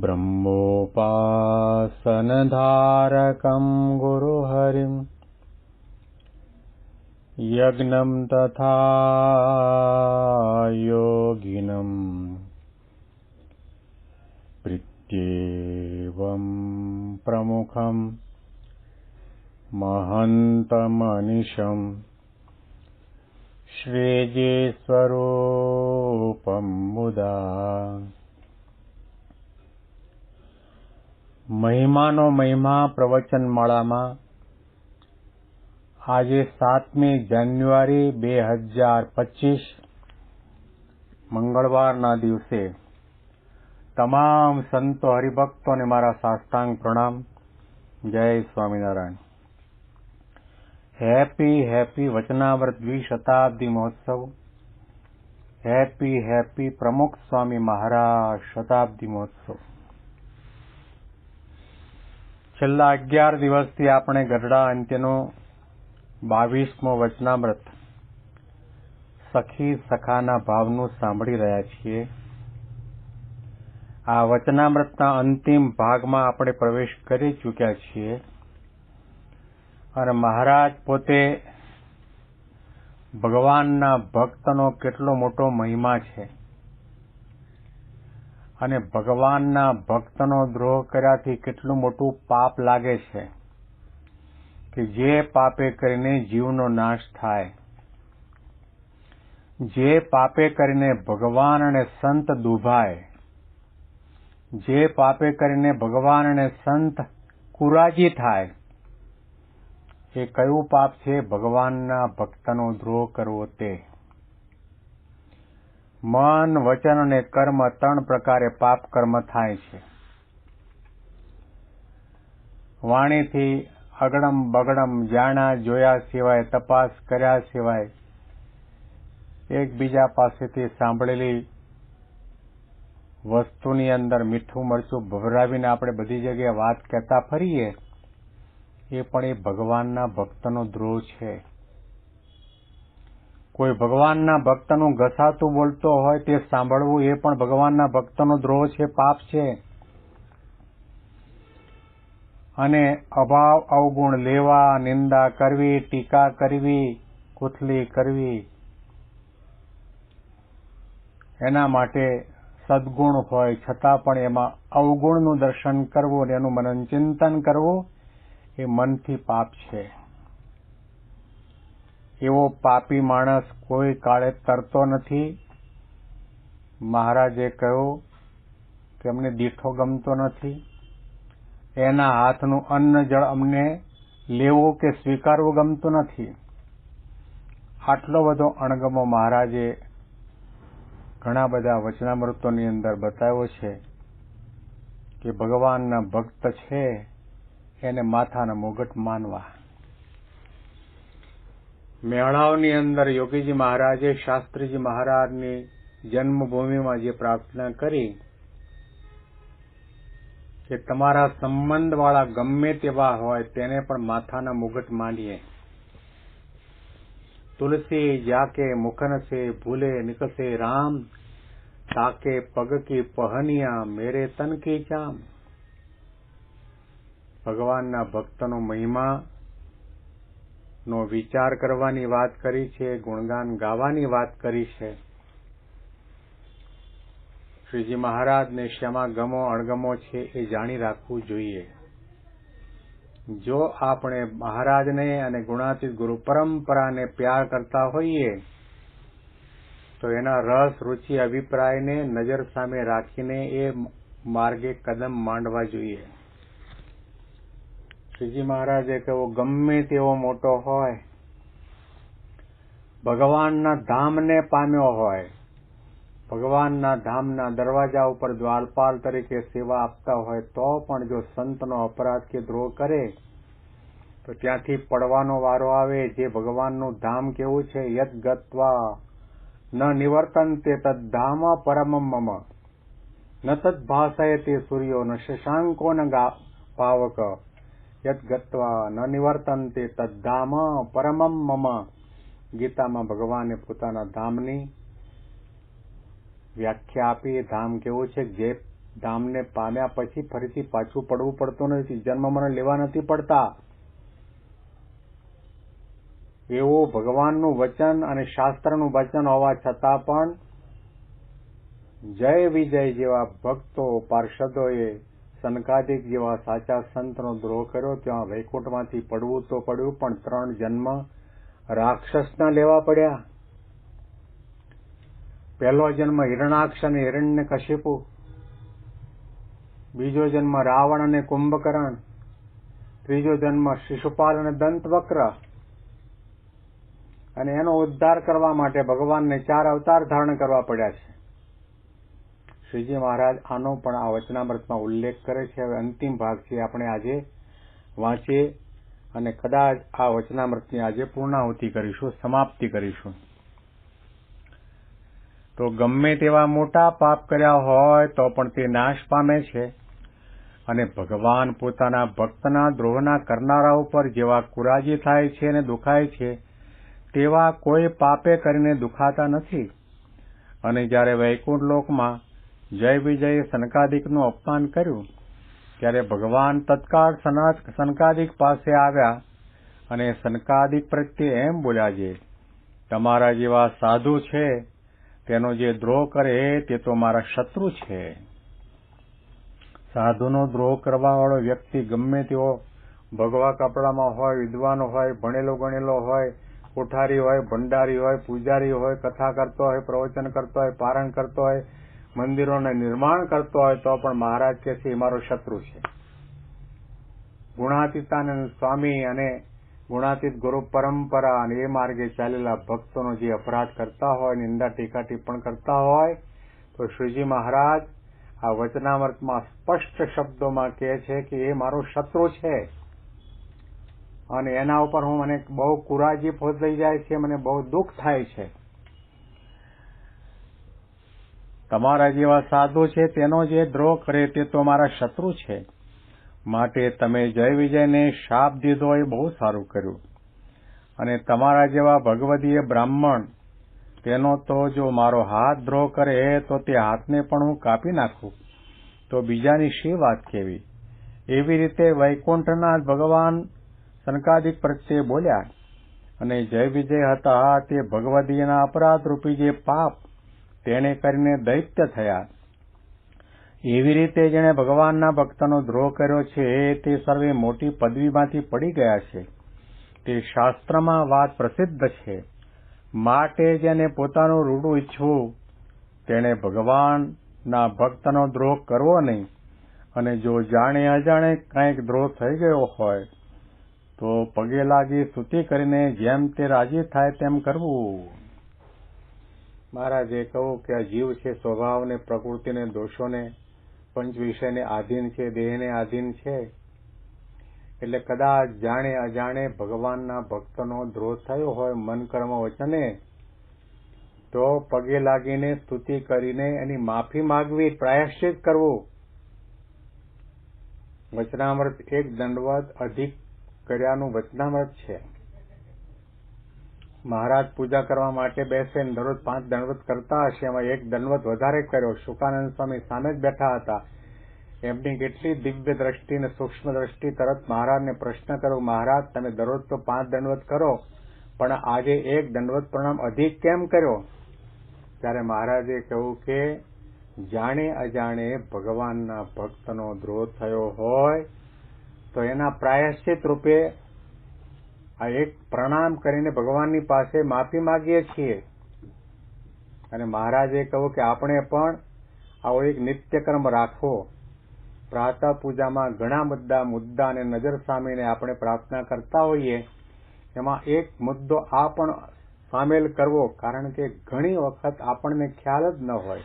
ब्रह्मोपासनधारकं गुरुहरिम् यज्ञं तथा योगिनम् प्रीत्येवं प्रमुखम् महन्तमनिशम् श्रेजे स्वरूपं मुदा મહિમાનો મહિમા પ્રવચન માળામાં આજે સાતમી જાન્યુઆરી બે હજાર પચીસ મંગળવારના દિવસે તમામ સંતો હરિભક્તોને મારા સાષ્ટાંગ પ્રણામ. જય સ્વામિનારાયણ. હેપી હેપી વચનાવ્રત દ્વિશતાબ્દી મહોત્સવ. હેપી હેપી પ્રમુખ સ્વામી મહારાજ શતાબ્દી મહોત્સવ. છેલ્લા અગિયાર દિવસથી આપણે ગઢડા અંત્યનો બાવીસમો વચનામૃત સખી સખાના ભાવનું સાંભળી રહ્યા છીએ. આ વચનામૃતના અંતિમ ભાગમાં આપણે પ્રવેશ કરી ચૂક્યા છીએ અને મહારાજ પોતે ભગવાનના ભક્તનો કેટલો મોટો મહિમા છે. અને ભગવાનના ભક્તનો દ્રોહ કર્યાથી કેટલું મોટું પાપ લાગે છે કે જે પાપે કરીને જીવનો નાશ થાય. જે પાપે કરીને ભગવાન અને સંત દુભાય. જે પાપે કરીને ભગવાન અને સંત કુરાજી થાય. એ કયું પાપ છે? ભગવાનના ભક્તનો દ્રોહ કરવો તે. મન, વચન અને કર્મ ત્રણ પ્રકારે પાપ કર્મ થાય છે. વાણીથી અગડમ બગડમ જાણા જોયા સિવાય, તપાસ કર્યા સિવાય એકબીજા પાસેથી સાંભળેલી વસ્તુની અંદર મીઠું મરચું ભભરાવીને આપણે બધી જગ્યાએ વાત કહેતા ફરીએ, એ પણ એ ભગવાનના ભક્તનો દ્રોહ છે. કોઈ ભગવાનના ભક્તનું ઘસાતું બોલતો હોય તે સાંભળવું એ પણ ભગવાનના ભક્તનો દ્રોહ છે, પાપ છે. અને અભાવ અવગુણ લેવા, નિંદા કરવી, ટીકા કરવી, કુથલી કરવી, એના માટે સદગુણ હોય, છતાં પણ એમાં અવગુણનું દર્શન કરવું અને એનું મનન ચિંતન કરવું એ મનથી પાપ છે. એવો પાપી માણસ કોઈ કાળે તરતો નથી. મહારાજે કહ્યું કે અમને દીઠો ગમતો નથી. એના હાથનું અન્ન જળ અમને લેવું કે સ્વીકારવું ગમતું નથી. આટલો બધો અણગમો મહારાજે ઘણા બધા વચનામૃતોની અંદર બતાવ્યો છે કે ભગવાનના ભક્ત છે એને માથાના મુગટ માનવા. મેળાવની અંદર યોગીજી મહારાજે, શાસ્ત્રીજી મહારાજની જન્મભૂમિમાં જે પ્રાર્થના કરી કે તમારા સંબંધવાળા ગમે તેવા હોય તેને પણ માથાના મુગટ માંડીએ. તુલસી જાકે મુખન સે ભૂલે નિકસે રામ, તાકે પગ કી પહનિયા, મેરે તન કી ચામ. ભગવાનના ભક્તનો મહિમા નો વિચાર કરવાની વાત કરી છે, ગુણગાન ગાવાની વાત કરી છે. શ્રીજી મહારાજને શેમાં ગમો, અણગમો છે એ જાણી રાખવું જોઈએ. જો આપણે મહારાજને અને ગુણાતીત ગુરુ પરંપરાને પ્યાર કરતા હોઈએ, તો એના રસ, રુચિ, અભિપ્રાયને નજર સામે રાખીને એ માર્ગે કદમ માંડવા જોઈએ. શ્રીજી મહારાજે કહ્યું ગમે તેવો મોટો હોય, ભગવાનના ધામને પામ્યો હોય, ભગવાનના ધામના દરવાજા ઉપર દ્વારપાલ તરીકે સેવા આપતા હોય, તો પણ જો સંતનો અપરાધ કે દ્રોહ કરે, તો ત્યાંથી પડવાનો વારો આવે. જે ભગવાનનું ધામ કેવું છે? યદ ગત્વા, ન નિવર્તન્તે તદ્ધામ પરમ મમ ન તદ્ભાષય તે સૂર્યો, ન શશાંકો ન પાવક. ગત્વા ન નિવર્તનતે તદ્ધામ પરમમ મમ ગીતામાં ભગવાને પોતાના ધામની વ્યાખ્યા આપી ધામ કેવું છે જે ધામને પામ્યા પછી ફરીથી પાછું પડવું પડતું નથી જન્મ મને લેવા નથી પડતા એવું ભગવાનનું વચન અને શાસ્ત્રનું વચન હોવા છતાં પણ જય વિજય જેવા ભક્તો પાર્ષદોએ સનકાદિક જેવા સાચા સંતનો દ્રોહ કર્યો, ત્યાં વૈકુંઠમાંથી પડવું તો પડ્યું, પણ ત્રણ જન્મ રાક્ષસના લેવા પડ્યા. પહેલો જન્મ હિરણાક્ષ અને હિરણ્ય કશિપુ બીજો જન્મ રાવણ અને કુંભકર્ણ, ત્રીજો જન્મ શિશુપાલ અને દંતવક્ર. અને એનો ઉદ્ધાર કરવા માટે ભગવાનને ચાર અવતાર ધારણ કરવા પડ્યા છે. શ્રીજી મહારાજ આનો પણ આ વચનામૃતમાં ઉલ્લેખ કરે છે. હવે અંતિમ ભાગ છે આપણે આજે વાંચીએ અને કદાચ આ વચનામૃતની આજે પૂર્ણાહુતિ કરીશું, સમાપ્તિ કરીશું. તો ગમે તેવા મોટા પાપ કર્યા હોય તો પણ તે નાશ પામે છે અને ભગવાન પોતાના ભક્તના, દ્રોહના કરનારા ઉપર જેવા કુરાજી થાય છે અને દુખાય છે, તેવા કોઈ પાપે કરીને દુખાતા નથી. અને જ્યારે વૈકુંઠ લોકમાં જય વિજયે સનકાદિકનું અપમાન કર્યું. ત્યારે ભગવાન તત્કાળ સનકાદિક પાસે આવ્યા અને સનકાદિક પ્રત્યે એમ બોલ્યા છે, તમારા જેવા સાધુ છે, તેનો જે દ્રોહ કરે તે તો મારા શત્રુ છે. સાધુનો દ્રોહ કરવા વાળો વ્યક્તિ ગમે તેવો ભગવા કપડામાં હોય, વિદ્વાન હોય, ભણેલો ગણેલો હોય, કોઠારી હોય, ભંડારી હોય, પૂજારી હોય, કથા કરતો હોય, પ્રવચન કરતો હોય, પારણ કરતો હોય મંદિરોને નિર્માણ કરતો હોય તો પણ મહારાજ કે છે મારો શત્રુ છે. ગુણાતીતાનંદ સ્વામી અને ગુણાતીત ગુરુ પરંપરા અને એ માર્ગે ચાલેલા ભક્તોનો જે અપરાધ કરતા હોય, નિંદા ટીકા ટિપ્પણ કરતા હોય, તો શ્રીજી મહારાજ આ વચનામૃતમાં સ્પષ્ટ શબ્દોમાં કહે છે કે એ મારો શત્રુ છે. અને એના ઉપર હું મને બહુ કુરાજી થઈ જાય છે, મને બહુ દુઃખ થાય છે. તમારા જેવા સાધુ છે, તેનો જે દ્રોહ કરે તે તો મારા શત્રુ છે. માટે તમે જય વિજયને શાપ દીધો એ બહુ સારું કર્યું. અને તમારા જેવા ભગવદીય બ્રાહ્મણ, તેનો તો જો મારો હાથ દ્રોહ કરે તો તે હાથને પણ હું કાપી નાખું. તો બીજાની શી વાત કેવી? એવી રીતે વૈકુંઠનાથ ભગવાન સનકાદિક પ્રત્યે બોલ્યા, અને જય વિજય હતા તે ભગવદીયના અપરાધ રૂપી જે પાપ તેને કરીને દૈત્ય થયા. એવી રીતે જેણે ભગવાનના ભક્તનો દ્રોહ કર્યો છે, તે સર્વે મોટી પદવીમાંથી પડી ગયા છે. તે શાસ્ત્રમાં વાત પ્રસિદ્ધ છે. માટે જેને પોતાનું રૂડું ઈચ્છવું, તેણે ભગવાનના ભક્તનો દ્રોહ કરવો નહીં. અને જો જાણે અજાણે કંઈક દ્રોહ થઈ ગયો હોય, તો પગે લાગી સ્તુતિ કરીને જેમ તે રાજી થાય તેમ કરવું. મહારાજે કહું કે આ જીવ છે, સ્વભાવને, પ્રકૃતિને, દોષોને, પંચ વિષયને આધીન છે, દેહને આધીન છે, એટલે કદાચ જાણે અજાણે ભગવાનના ભક્તનો દ્રોહ થયો હોય મન, કર્મ, વચને, તો પગે લાગીને સ્તુતિ કરીને એની માફી માગવી પ્રાયશ્ચિત કરવું. વચનામૃત એક દંડવત અધિક કર્યાનું વચનામૃત છે. મહારાજ પૂજા કરવા માટે બેસે દરરોજ પાંચ દંડવત કરતા હશે. એમાં એક દંડવત વધારે કર્યો. શુકાનંદ સ્વામી સામે જ બેઠા હતા. એમની કેટલી દિવ્ય દ્રષ્ટિ અને સૂક્ષ્મ દ્રષ્ટિ તરત મહારાજને પ્રશ્ન કર્યો, મહારાજ, તમે દરરોજ તો પાંચ દંડવત કરો, પણ આજે એક દંડવત પ્રણામ અધિક કેમ કર્યો? ત્યારે મહારાજે કહ્યું કે, જાણે અજાણે ભગવાનના ભક્તનો દ્રોહ થયો હોય, તો એના પ્રાયશ્ચિત રૂપે આ એક પ્રણામ કરીને ભગવાનની પાસે માફી માગીએ છીએ. અને મહારાજે કહ્યું કે આપણે પણ આવો એક નિત્યક્રમ રાખવો. પ્રાતઃ પૂજામાં ઘણા બધા મુદ્દા અને નજર સામીને આપણે પ્રાર્થના કરતા હોઈએ. એમાં એક મુદ્દો આ પણ સામેલ કરવો, કારણ કે ઘણી વખત આપણને ખ્યાલ જ ન હોય.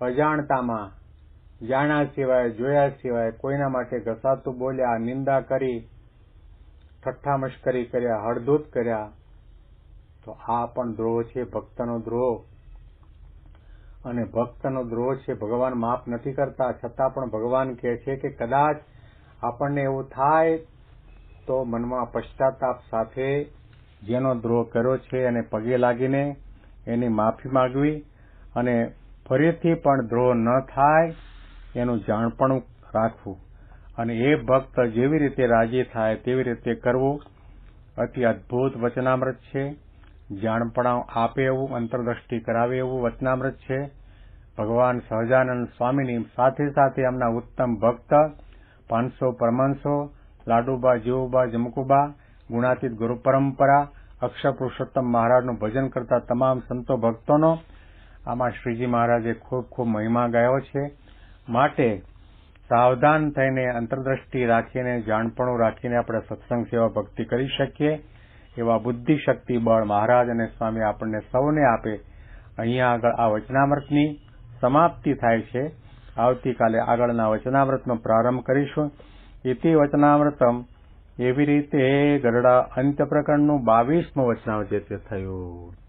અજાણતામાં, જાણ્યા સિવાય, જોયા સિવાય કોઈના માટે ઘસાતું બોલ્યા, નિંદા કરી ઠઠ્ઠા મશ્કરી કર્યા, હળદૂત કર્યા, તો આ પણ દ્રોહ છે, ભક્તનો દ્રોહ. અને ભક્તનો દ્રોહ છે, ભગવાન માફ નથી કરતા, છતાં પણ ભગવાન કહે છે કે કદાચ આપણને એવું થાય તો મનમાં પશ્ચાતાપ સાથે જેનો દ્રોહ કર્યો છે એને પગે લાગીને એની માફી માંગવી અને ફરીથી પણ દ્રોહ ન થાય એનું જાણપણું રાખવું. અને એ ભક્ત, જેવી રીતે રાજી થાય તેવી રીતે કરવું અતિ અદ્ભુત વચનામૃત છે. જાણપણા આપે એવું, અંતરદ્રષ્ટિ કરાવે એવું વચનામૃત છે. ભગવાન સહજાનંદ સ્વામીની સાથે સાથે એમના ઉત્તમ ભક્ત પાંચસો પરમાંસો લાડુબા, જીવુબા, જમકુબા, ગુણાતીત ગુરુ પરંપરા અક્ષર પુરુષોત્તમ મહારાજનું ભજન કરતા તમામ સંતો ભક્તોનો આમાં શ્રીજી મહારાજે ખૂબ ખૂબ મહિમા ગાયો છે. માટે સાવધાન થઈને અંતરદ્રષ્ટિ રાખીને, જાણપણું રાખીને આપણે સત્સંગ સેવા ભક્તિ કરી શકીએ. એવા બુદ્ધિ શક્તિ બળ મહારાજ અને સ્વામી આપણને સૌને આપે. અહીંયા આગળ આ વચનામૃતની સમાપ્તિ થાય છે. આવતીકાલે આગળના વચનામૃતનો પ્રારંભ કરીશું. ઇતિ વચનામૃતમ. એવી રીતે ગરડા અંત્ય પ્રકરણનું બાવીસમું વચનામૃત થયું.